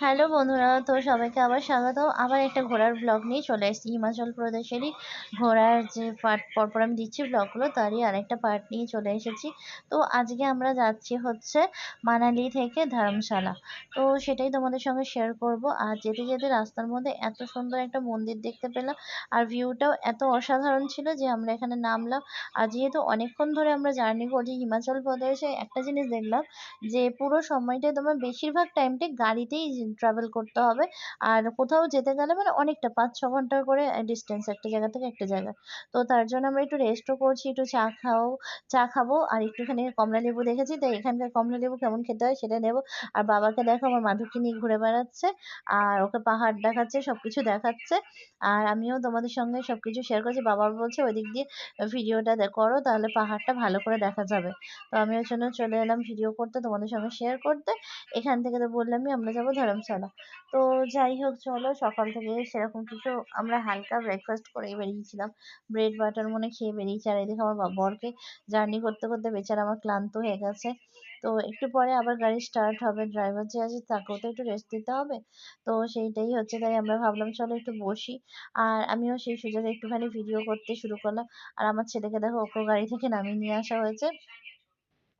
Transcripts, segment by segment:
Hello বন্ধুরা, তো সবাইকে আবার স্বাগত আবার একটা ঘোরার ব্লগ নিয়ে চলে এসেছি। হিমাচল প্রদেশেরই ঘোরার যে পার্ট পরপর আমি দিচ্ছি ব্লগগুলো তারই আরেকটা পার্ট নিয়ে চলে এসেছি। তো আজকে আমরা যাচ্ছি হচ্ছে মানালি থেকে ধর্মশালা। তো সেটাই তোমাদের সঙ্গে শেয়ার করব। আর যেতে যেতে রাস্তার মধ্যে এত সুন্দর একটা মন্দির দেখতে পেলাম, আর ভিউটাও এত অসাধারণ ছিল যে আমরা এখানে নামলাম। আর যেহেতু অনেকক্ষণ ধরে আমরা জার্নি করছি হিমাচল প্রদেশে, একটা জিনিস দেখলাম যে পুরো সময়টাই তোমার বেশিরভাগ টাইমটাই গাড়িতেই ট্রাভেল করতে হবে। আর কোথাও যেতে গেলে মানে অনেকটা পাঁচ ছ ঘণ্টার করে ডিস্টেন্স একটা জায়গা থেকে একটা জায়গা। তো তার জন্য আমরা একটু রেস্টও করছি, একটু চা খাও, চা খাব, আর একটুখানি কমলা লেবু দেখেছি। তাই এখানকার কমলা লেবু কেমন খেতে হয় সেটা নেব। আর বাবাকে দেখো, আমার মাধুকে নিয়ে ঘুরে বেড়াচ্ছে, আর ওকে পাহাড় দেখাচ্ছে সব কিছু দেখাচ্ছে। আর আমিও তোমাদের সঙ্গে সব কিছু শেয়ার করছি। বাবা বলছে ওই দিক দিয়ে ভিডিওটা করো, তাহলে পাহাড়টা ভালো করে দেখা যাবে। তো আমি ওই জন্য চলে এলাম ভিডিও করতে, তোমাদের সঙ্গে শেয়ার করতে। এখান থেকে তো বললামই, আমরা যাব ধর্মশালা তো যাই হোক, চলো সকাল থেকে সেরকম কিছু আমরা হালকা ব্রেকফাস্ট করেই বেরিয়েছিলাম। ব্রেড বাটার মনে খেয়ে বেরিয়েছি। আর এদিকে আমার বরকে জার্নি করতে করতে বেচারা আমার ক্লান্ত হয়ে গেছে। তো একটু পরে আবার গাড়ি স্টার্ট হবে। ড্রাইভার যে আছে তাকেও তো একটু রেস্ট দিতে হবে। তো সেইটাই হচ্ছে। তাই আমরা ভাবলাম, চলো একটু বসি। আর আমিও সেই সুযোগে একটুখানি ভিডিও করতে শুরু করলাম। আর আমার ছেলেকে দেখো, ওকেও গাড়ি থেকে নামিয়ে নিয়ে আসা হয়েছে।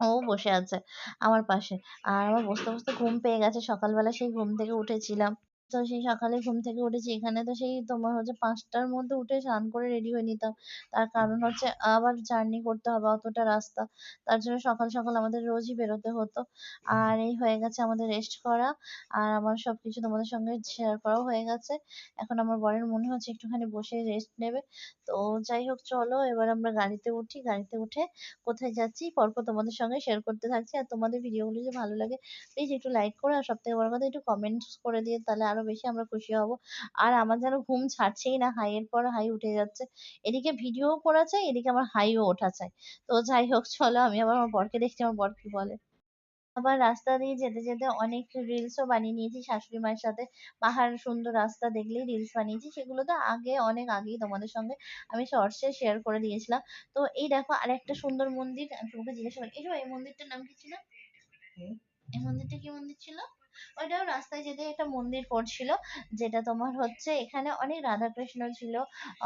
ও বসে আছে আমার পাশে। আর আমার বসতে বসতে ঘুম পেয়ে গেছে। সকালবেলা সেই ঘুম থেকে উঠেছিলাম। তো সেই সকালে ঘুম থেকে উঠেছি, এখানে তো সেই তোমার হচ্ছে পাঁচটার মধ্যে উঠে স্নান করে রেডি হয়ে নিতাম। তার কারণ হচ্ছে আবার জার্নি করতে হবে, অতটা রাস্তা। তার জন্য সকাল সকাল আমাদের রোজই বেরোতে হতো। আর এই হয়ে গেছে আমাদের রেস্ট করা। আর আমার সব কিছু তোমাদের সঙ্গে শেয়ার করাও হয়ে গেছে। এখন আমার বরের মনে হচ্ছে একটুখানি বসে রেস্ট নেবে। তো যাই হোক, চলো এবার আমরা গাড়িতে উঠি। গাড়িতে উঠে কোথায় যাচ্ছি পরপর তোমাদের সঙ্গে শেয়ার করতে থাকছি। আর তোমাদের ভিডিওগুলো যদি ভালো লাগে প্লিজ একটু লাইক করো আর সব থেকে বড় কথা একটু কমেন্টস করে দিয়ে তাহলে আরও বেশি আমরা খুশি হব। আর আমার যেন ঘুম ছাড়ছেই না হাই এর পর হাই উঠে যাচ্ছে। এদিকে ভিডিও করা চাই এদিকে আমার হাইও ওঠা চাই। তো যাই হোক চলো আমি আবার আমার বরকে দেখছি আমার বর কি বলে। আবার রাস্তা দিয়ে যেতে যেতে অনেক রিলসও বানিয়ে নিয়েছি শাশুড়ি মায়ের সাথে। পাহাড় সুন্দর রাস্তা দেখলেই রিলস বানিয়েছি সেগুলো তো আগে অনেক আগেই তোমাদের সঙ্গে আমি শর্টসে শেয়ার করে দিয়েছিলাম। তো এই দেখো আরেকটা সুন্দর মন্দির তোমাকে জিজ্ঞাসা করি এই এই মন্দিরটার নাম কি ছিল? এই মন্দিরটা কি মন্দির ছিল? ওইটাও রাস্তায় যেতে একটা মন্দির পড়ছিল, যেটা তোমার হচ্ছে এখানে অনেক রাধাকৃষ্ণ ছিল,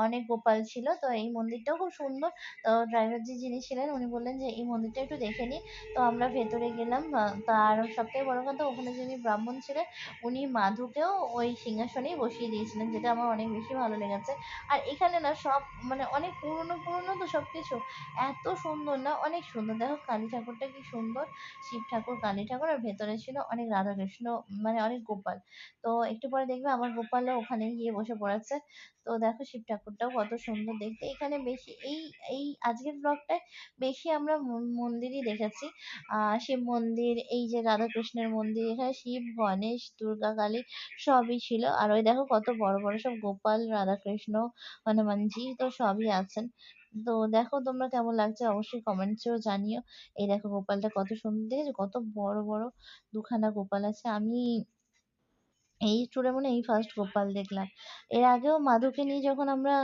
অনেক গোপাল ছিল, তো এই মন্দিরটাও খুব সুন্দর। তো ড্রাইভার যে যিনি ছিলেন, উনি বললেন যে এই মন্দিরটা একটু দেখে নিই তো আমরা ভেতরে গেলাম তার সবথেকে বড় কথা, ওখানে যিনি ব্রাহ্মণ ছিলেন, উনি মাধুকেও ওই সিংহাসনেই বসিয়ে দিয়েছিলেন, যেটা আমার অনেক বেশি ভালো লেগেছে। আর এখানে না সব মানে অনেক পুরনো পুরনো তো সব কিছু এত সুন্দর না, অনেক সুন্দর। দেখো কালী ঠাকুরটা কি সুন্দর, শিব ঠাকুর, কালী ঠাকুর, আর ভেতরে ছিল অনেক রাধাকৃষ্ণ। মানে অনেক গোপাল। তো একটু পরে দেখবে আমার গোপালও ওখানে গিয়ে বসে পড়েছে। তো দেখো শিব ঠাকুরটাও কত সুন্দর দেখতে। এখানে বেশি এই এই আজকের ব্লগটায় বেশি আমরা মন্দিরই দেখেছি। আহ শিব মন্দির, এই যে রাধাকৃষ্ণের মন্দির, এখানে শিব, গণেশ, দুর্গা, কালী সবই ছিল। আর ওই দেখো কত বড় বড় সব গোপাল, রাধাকৃষ্ণ, হনুমানজি তো সবই আছেন। তো দেখো তোমরা কেমন লাগছে অবশ্যই কমেন্টসেও জানিও। এই দেখো গোপালটা কত সুন্দর দেখেছ? কত বড় বড় দুখানা গোপাল আছে। আমি এই ট্যুরে মনে এই ফার্স্ট গোপাল দেখলাম। এর আগেও মাধুকে নিয়ে যখন আমরা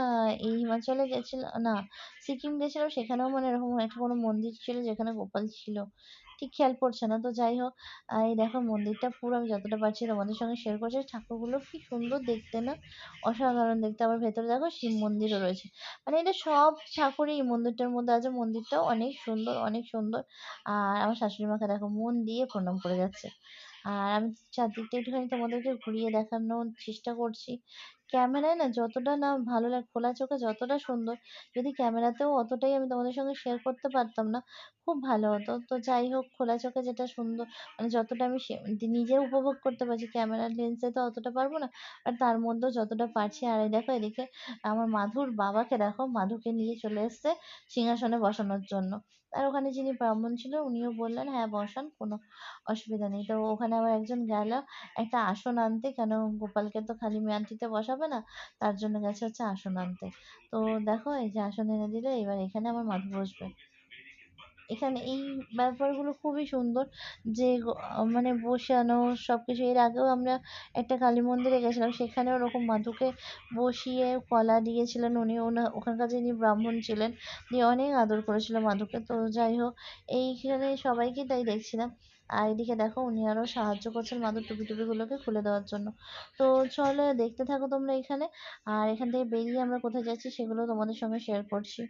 এই হিমাচলে গেছিলাম না, সিকিম গেছিলাম সেখানেও মানে এরকম একটা কোনো মন্দির ছিল যেখানে গোপাল ছিল। ঠিক খেয়াল পড়ছে না। তো যাই হোক এই দেখো মন্দিরটা পুরো আমি যতটা পারছি তোমাদের সঙ্গে শেয়ার করছি। ঠাকুরগুলো কি সুন্দর দেখতে না? অসাধারণ দেখতে। আবার ভেতরে দেখো শিব মন্দিরও রয়েছে। মানে এটা সব ঠাকুরই এই মন্দিরটার মধ্যে আছে। মন্দিরটাও অনেক সুন্দর অনেক সুন্দর। আর আমার শাশুড়ি মাকে দেখো মন দিয়ে প্রণাম করে যাচ্ছে। আর আমি চারদিকটা একটুখানি তোমাদেরকে ঘুরিয়ে দেখানোর চেষ্টা করছি। ক্যামেরায় না যতটা না ভালো লাগে, খোলা চোখে যতটা সুন্দর, যদি ক্যামেরাতেও অতটাই আমি তোমাদের সঙ্গে শেয়ার করতে পারতাম না, খুব ভালো হতো। তো যাই হোক, খোলা চোখে যেটা সুন্দর মানে যতটা আমি নিজে উপভোগ করতে পারছি ক্যামেরার লেন্সে তো অতটা পারব না, আর তার মধ্যেও যতটা পারছি, আর দেখো এদিকে আমার মাধুর বাবাকে দেখো, মাধুকে নিয়ে চলে এসছে সিংহাসনে বসানোর জন্য। আর ওখানে যিনি ব্রাহ্মণ ছিল, উনিও বললেন হ্যাঁ বসান, কোনো অসুবিধা নেই। তো ওখানে আবার একজন গেল, একটা আসন আনতে, কেন গোপালকে তো খালি ম্যানটিতে বসাবে? না? তার জন্য গেছে হচ্ছে আসন আনতে। তো দেখো এই যে আসন এনে দিলে এবার এখানে আমার মাধু বসবে। এখানে এই ব্যাপারগুলো খুবই সুন্দর যে মানে বসানো সব কিছু এর আগেও আমরা একটা কালী মন্দিরে গেছিলাম, সেখানেও ওরকম মাধুকে বসিয়ে কলা দিয়েছিলেন উনি। ওখানকার যিনি ব্রাহ্মণ ছিলেন দিয়ে অনেক আদর করেছিল মাধুকে। তো যাই হোক, এইখানে সবাইকে তাই দেখছিলাম। আর এদিকে দেখো উনি আরও সাহায্য করছেন মাদুর টুপি টুপিগুলোকে খুলে দেওয়ার জন্য। তো চলো দেখতে থাকো তোমরা এখানে। আর এখান থেকে বেরিয়ে আমরা কোথায় যাচ্ছি সেগুলো তোমাদের সঙ্গে শেয়ার করছি।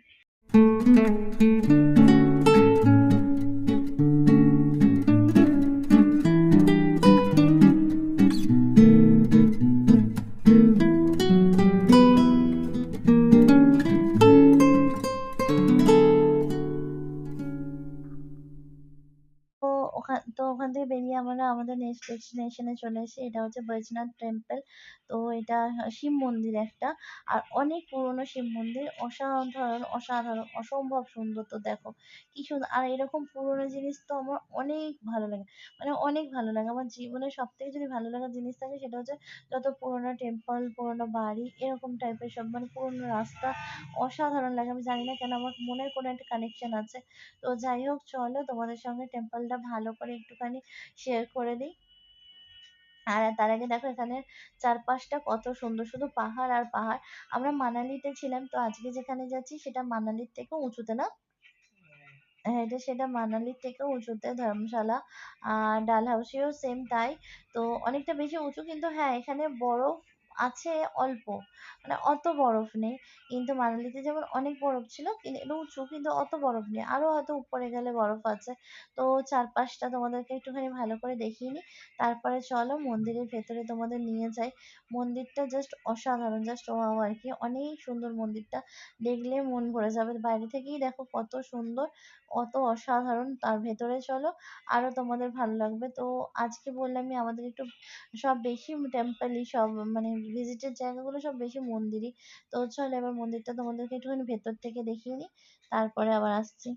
আমাদের নেক্সট ডেস্টিনেশনে চলে এসেছি, এটা হচ্ছে বৈজনাথ টেম্পল তো এটা শিব মন্দির একটা। আর অনেক পুরনো শিব মন্দির, অসাধারণ অসাধারণ, অসম্ভব সুন্দর তো দেখো। কি সুন্দর, আর এরকম পুরনো জিনিস তো আমার অনেক ভালো লাগে। মানে অনেক ভালো লাগে। আমার জীবনে সব থেকে যদি ভালো লাগার জিনিস থাকে সেটা হচ্ছে যত পুরনো টেম্পল পুরনো বাড়ি, এরকম টাইপের সব মানে পুরনো রাস্তা, অসাধারণ লাগে। আমি জানি না কেন, আমার মনের কোনো একটা কানেকশন আছে। তো যাই হোক, চলো তোমাদের সঙ্গে টেম্পলটা ভালো করে একটুখানি শেয়ার করে দিই। আর তার আগে দেখো এখানে চারপাশটা কত সুন্দর শুধু পাহাড় আর পাহাড়। আমরা মানালিতে ছিলাম, তো আজকে যেখানে যাচ্ছি সেটা মানালির থেকে উঁচুতে না? হ্যাঁ এটা সেটা মানালির থেকে উঁচুতে, ধর্মশালা আর ডালহাউসিও সেম তাই। তো অনেকটা বেশি উঁচু কিন্তু হ্যাঁ এখানে বরফ আছে অল্প। মানে অত বরফ নেই। কিন্তু মানালিতে যেমন অনেক বরফ ছিল কিন্তু উঁচু, কিন্তু অত বরফ নেই। আরও হয়তো উপরে গেলে বরফ আছে। তো চারপাশটা তোমাদেরকে একটুখানি ভালো করে দেখিয়ে নিই। তারপরে চলো মন্দিরের ভেতরে তোমাদের নিয়ে যাই। মন্দিরটা জাস্ট অসাধারণ। জাস্ট ওয়াও আর কি। অনেক সুন্দর মন্দিরটা। দেখলে মন ভরে যাবে। বাইরে থেকেই দেখো কত সুন্দর অত অসাধারণ। তার ভেতরে চলো। আরও তোমাদের ভালো লাগবে। তো আজকে বললামই আমাদের একটু সব বেশি টেম্পলই সব মানে ভিজিটের জায়গাগুলো সব বেশি মন্দিরই। তো চলো এবার মন্দিরটা তোমাদেরকে একটুখানি ভেতর থেকে দেখিয়ে নিই তারপরে আবার আসছি।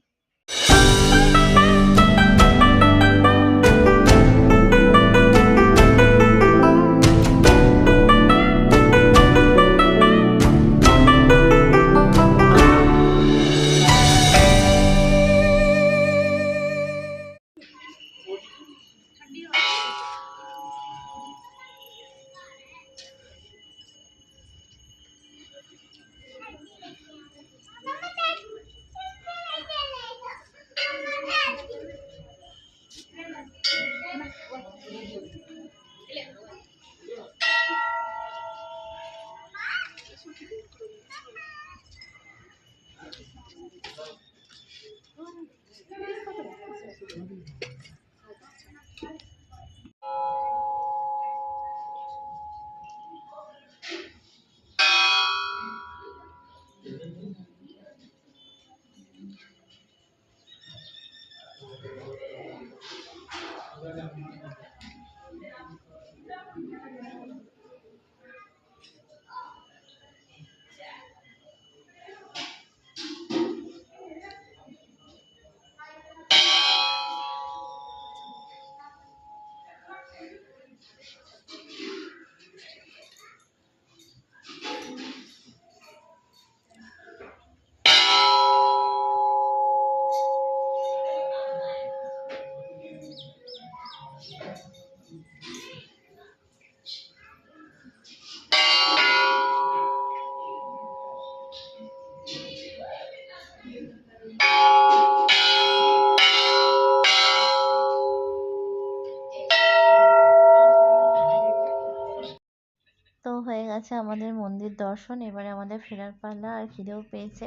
গেছে আমাদের মন্দির দর্শন এবারে আমাদের ফেরার পালা আর খিদেও পেয়েছে।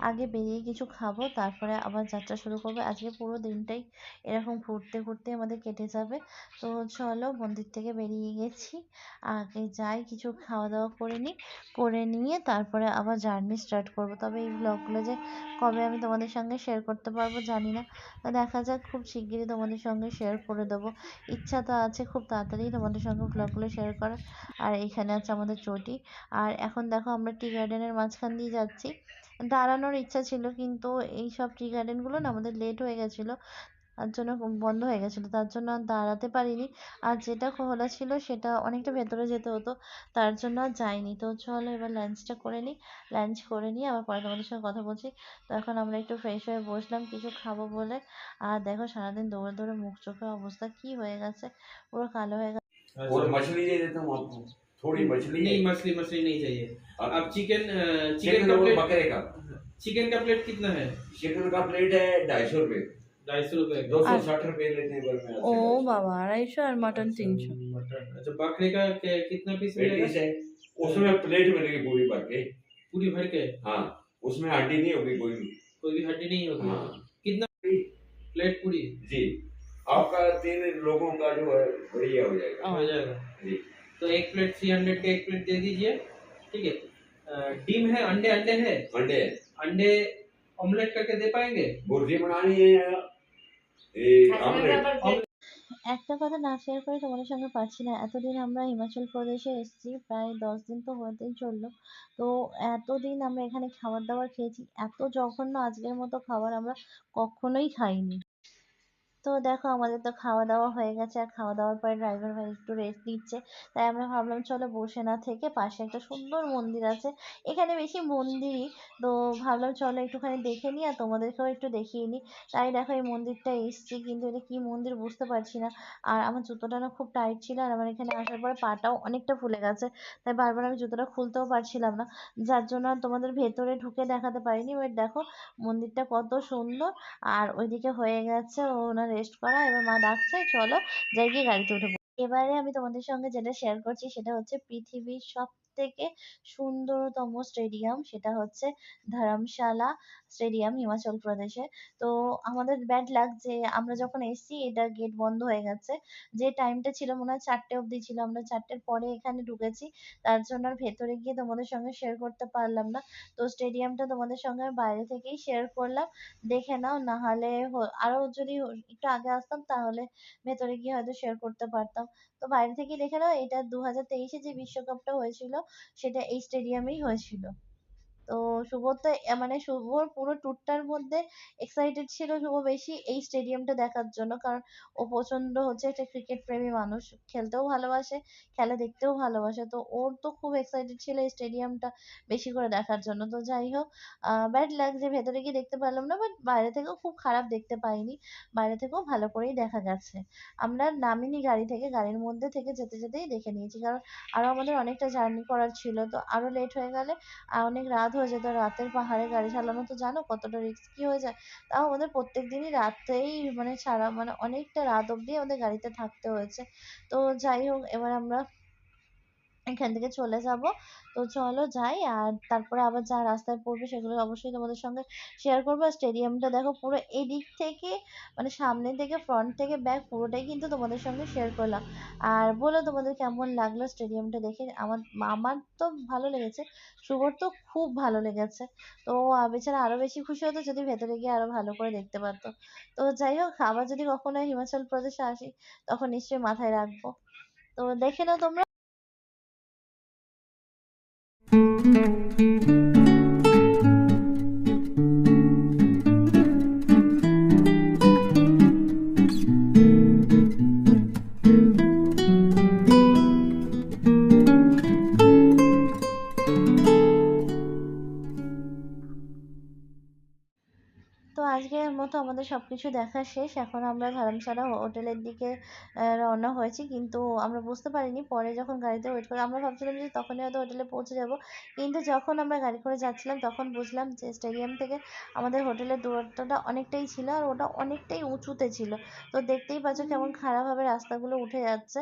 আগে বেরিয়ে কিছু খাব, তারপরে আবার যাত্রা শুরু করব। আজকে পুরো দিনটাই এরকম ঘুরতে ঘুরতে আমাদের কেটে যাবে। তো চলো মন্দির থেকে বেরিয়ে গেছি। আগে যাই, কিছু খাওয়া দাওয়া করে নিই, করে নিয়ে তারপরে আবার জার্নি স্টার্ট করব। তবে এই ব্লগগুলো যে কবে আমি তোমাদের সঙ্গে শেয়ার করতে পারব জানি না। দেখা যাক, খুব শিগগিরই তোমাদের সঙ্গে শেয়ার করে দেবো। ইচ্ছা তো আছে খুব তাড়াতাড়ি তোমাদের সঙ্গে ব্লগগুলো শেয়ার করার। আর এখানে আছে আমাদের চটি। আর এখন দেখো আমরা টি গার্ডেনের মাঝখান দিয়ে যাচ্ছি। দাঁড়ানোর ইচ্ছা ছিল, কিন্তু এই সব টি গার্ডেনগুলো না আমাদের লেট হয়ে গেছিল, তার জন্য বন্ধ হয়ে গেছিল, তার জন্য আর দাঁড়াতে পারিনি। আর যেটা খোলা ছিল সেটা অনেকটা ভেতরে যেতে হতো, তার জন্য আর যাইনি। তো চলো এবার লাঞ্চটা করে নিই লাঞ্চ করে নিয়ে আবার পরে তোমাদের সঙ্গে কথা বলছি। তো এখন আমরা একটু ফ্রেশ হয়ে বসলাম, কিছু খাব বলে। আর দেখো সারাদিন দৌড়ে দৌড়ে মুখ চোখের অবস্থা কি হয়ে গেছে, পুরো কালো হয়ে গেছে। थोड़ी मछली नहीं मछली मछली नहीं चाहिए। अब चिकन चिकन का प्लेट बकरे का। चिकन का प्लेट कितना है? चिकन का प्लेट है ढाई सौ रुपए। दो सौ अच्छा। साठ रुपए लेते हैं ओ बाबा मटन अच्छा, तीन सौ। अच्छा बकरे का कितना पीस है। उसमें प्लेट मिलेगी पूरी भर के। पूरी भर के? हाँ उसमें हड्डी नहीं होगी कोई कोई भी हड्डी नहीं होगी? हाँ। कितना प्लेट पूरी? जी। आपका तीन लोगों का जो है बढ़िया हो जाएगा। हो जाएगा। जी। तो एक प्लेट थ्री हंड्रेड का एक प्लेट दे दीजिए ठीक है अ, डीम है अंडे अंडे है अंडे अंडे ऑमलेट करके दे पाएंगे बुर्जी बनानी है या ये आमलेट একটা কথা না শেয়ার করে তোমাদের সঙ্গে পারছি না এতদিন আমরা হিমাচল প্রদেশে এসেছি প্রায় দশ দিন তো হতেই চললো তো এতদিন আমরা এখানে খাবার দাবার খেয়েছি এত জঘন্য আজকের মতো খাবার আমরা কখনোই খাইনি তো দেখো আমাদের তো খাওয়া দাওয়া হয়ে গেছে, আর খাওয়া দাওয়ার পরে ড্রাইভার ভাই একটু রেস্ট নিচ্ছে। তাই আমরা ভাবলাম চলো বসে না থেকে পাশে একটা সুন্দর মন্দির আছে। এখানে বেশি মন্দিরই, তো ভাবলাম চলো একটুখানি দেখে নিই আর তোমাদেরকেও একটু দেখিয়ে নিই। তাই দেখো এই মন্দিরটা এসছি, কিন্তু এটা কি মন্দির বুঝতে পারছি না। আর আমার জুতোটা না খুব টাইট ছিল, আর আমার এখানে আসার পরে পাটাও অনেকটা ফুলে গেছে। তাই বারবার আমি জুতোটা খুলতেও পারছিলাম না। যার জন্য তোমাদের ভেতরে ঢুকে দেখাতে পারিনি এবার দেখো মন্দিরটা কত সুন্দর। আর ওইদিকে হয়ে গেছে ওনার রেস্ট করা এবার মা ডাকছে, চলো, যাই গিয়ে গাড়িতে উঠে। এবারে আমি তোমাদের সঙ্গে যেটা শেয়ার করছি সেটা হচ্ছে পৃথিবীর সব থেকে সুন্দরতম স্টেডিয়াম সেটা হচ্ছে ধরমশালা স্টেডিয়াম হিমাচল প্রদেশে। তো আমাদের ব্যাড লাক যে আমরা যখন এসেছি, এটা গেট বন্ধ হয়ে গেছে। যে টাইমটা ছিল মনে হয় চারটে অবধি ছিল, আমরা চারটের পরে এখানে ঢুকেছি। তার জন্য আর ভেতরে গিয়ে তোমাদের সঙ্গে শেয়ার করতে পারলাম না। তো স্টেডিয়ামটা তোমাদের সঙ্গে বাইরে থেকেই শেয়ার করলাম। দেখে নাও, না হলে আরও যদি একটু আগে আসতাম, তাহলে ভেতরে গিয়ে হয়তো শেয়ার করতে পারতাম। তো বাইরে থেকেই দেখে নাও, এটা দু হাজার তেইশে যে বিশ্বকাপটা হয়েছিল সেটা এই স্টেডিয়ামেই হয়েছিল তো শুভর তো মানে শুভর পুরো ট্যুরটার মধ্যে এক্সাইটেড ছিল শুভ বেশি এই স্টেডিয়ামটা দেখার জন্য। কারণ ও প্রচণ্ড হচ্ছে একটা ক্রিকেট প্রেমী মানুষ, খেলতেও ভালোবাসে, খেলা দেখতেও ভালোবাসে। তো ওর তো খুব এক্সাইটেড ছিল এই স্টেডিয়ামটা বেশি করে দেখার জন্য। তো যাই হোক ব্যাড লাগ যে ভেতরে গিয়ে দেখতে পারলাম না বাট বাইরে থেকেও খুব খারাপ দেখতে পাইনি। বাইরে থেকেও ভালো করেই দেখা গেছে। আমরা নামিনি গাড়ি থেকে, গাড়ির মধ্যে থেকে যেতে যেতেই দেখে নিয়েছি। কারণ আরও আমাদের অনেকটা জার্নি করার ছিল। তো আরও লেট হয়ে গেলে অনেক রাত হয়ে যেত রাতের পাহাড়ে গাড়ি চালানো তো জানো কতটা রিস্কি হয়ে যায়? তাও আমাদের প্রত্যেক দিনই রাতেই মানে সারা মানে অনেকটা রাত অবধি আমাদের গাড়িতে থাকতে হয়েছে। তো যাই হোক, এবার আমরা এখান থেকে চলে যাব। তো চলো যাই, আর তারপরে আবার যা রাস্তায় পড়বে সেগুলো অবশ্যই তোমাদের সঙ্গে শেয়ার করব। আর স্টেডিয়ামটা দেখো পুরো এদিক থেকে মানে সামনে থেকে ফ্রন্ট থেকে ব্যাক পুরোটাই কিন্তু তোমাদের সঙ্গে শেয়ার করলাম। আর বলো তোমাদের কেমন লাগল স্টেডিয়ামটা দেখে? আমার আমার তো ভালো লেগেছে শুভর তো খুব ভালো লেগেছে। তো বেচারা আরও বেশি খুশি হতো যদি ভেতরে গিয়ে আরও ভালো করে দেখতে পারতো। তো যাই হোক, আবার যদি কখনো হিমাচল প্রদেশে আসি, তখন নিশ্চয়ই মাথায় রাখব। তো দেখে নাও তোমরা। thank you সবকিছু দেখা শেষ এখন আমরা ধর্মশালা হোটেলের দিকে রওনা হয়েছি। কিন্তু আমরা বুঝতে পারিনি পরে যখন গাড়িতে ওয়েট করে আমরা ভাবছিলাম যে তখনই হয়তো হোটেলে পৌঁছে যাব। কিন্তু যখন আমরা গাড়ি করে যাচ্ছিলাম তখন বুঝলাম যে স্টেডিয়াম থেকে আমাদের হোটেলের দূরত্বটা অনেকটাই ছিল আর ওটা অনেকটাই উঁচুতে ছিল। তো দেখতেই পাচ্ছ কেমন খারাপভাবে রাস্তাগুলো উঠে যাচ্ছে।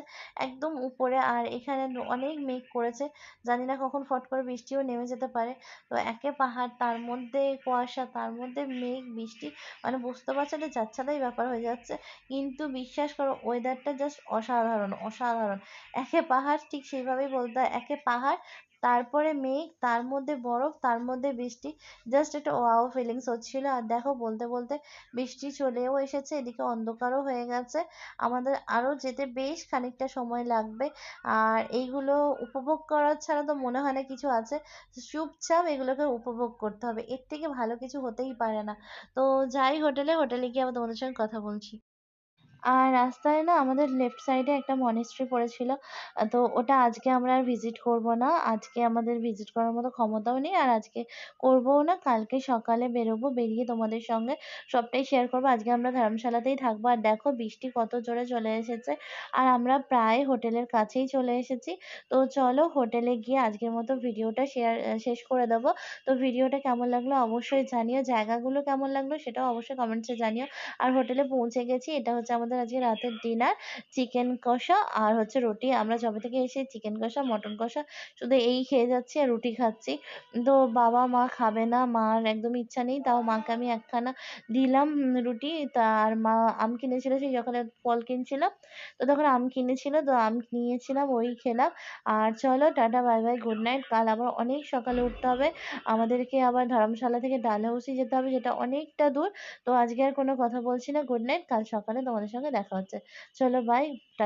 একদম উপরে আর এখানে অনেক মেঘ করেছে। জানি না কখন ফট করে বৃষ্টিও নেমে যেতে পারে। তো একে পাহাড় তার মধ্যে কুয়াশা তার মধ্যে মেঘ বৃষ্টি। মানে বুঝতে পারছ একটা যাচ্ছাদাই ব্যাপার হয়ে যাচ্ছে। কিন্তু বিশ্বাস করো ওয়েদারটা জাস্ট অসাধারণ অসাধারণ। একে পাহাড়, ঠিক সেইভাবেই বলতে হয়, একে পাহাড় তারপরে মেঘ, তার মধ্যে বরফ, তার মধ্যে বৃষ্টি জাস্ট একটা ওয়াও ফিলিংস হচ্ছিল। আর দেখো, বলতে বলতে বৃষ্টি চলেও এসেছে, এদিকে অন্ধকারও হয়ে গেছে। আমাদের আরও যেতে বেশ খানিকটা সময় লাগবে। আর এইগুলো উপভোগ করার ছাড়া তো মনে হয় না কিছু আছে। চুপচাপ এগুলোকে উপভোগ করতে হবে। এর থেকে ভালো কিছু হতেই পারে না। তো যাই হোটেলে হোটেলে গিয়ে আবার তোমাদের সঙ্গে কথা বলছি। আর রাস্তায় না আমাদের লেফট সাইডে একটা মনেস্ট্রি পড়েছিল। তো ওটা আজকে আমরা আর ভিজিট করব না। আজকে আমাদের ভিজিট করার মতো ক্ষমতাও নেই। আর আজকে করবও না। কালকে সকালে বেরোবো, বেরিয়ে তোমাদের সঙ্গে সবটাই শেয়ার করব। আজকে আমরা ধর্মশালাতেই থাকব। আর দেখো, বৃষ্টি কত জোরে চলে এসেছে। আর আমরা প্রায় হোটেলের কাছেই চলে এসেছি। তো চলো হোটেলে গিয়ে আজকের মতো ভিডিওটা শেয়ার শেষ করে দেবো। তো ভিডিওটা কেমন লাগল অবশ্যই জানিও। জায়গাগুলো কেমন লাগল সেটাও অবশ্যই কমেন্টসে জানিও। আর হোটেলে পৌঁছে গেছি। এটা হচ্ছে আমাদের আজকে রাতের ডিনার চিকেন কষা আর হচ্ছে রুটি। আমরা যবে থেকে এসে চিকেন কষা মটন কষা, শুধু এই খেয়ে যাচ্ছি আর রুটি খাচ্ছি। তো বাবা মা খাবে না, মার একদম ইচ্ছা নেই, তাও মাকে আমি একখানা দিলাম রুটি। তার মা আম কিনেছিল, সেই যখন ফল কিনছিলাম। তো তখন আম কিনেছিল, তো আম নিয়েছিলাম, ওই খেলাম। আর চলো, tata bye bye good night কাল আবার অনেক সকালে উঠতে হবে। আমাদেরকে আবার ধর্মশালা থেকে ডালহৌসি যেতে হবে, যেটা অনেকটা দূর। তো আজকে আর কোনো কথা বলছি না। গুড নাইট কাল সকালে তোমাদের সঙ্গে দেখা হচ্ছে। চলো বাই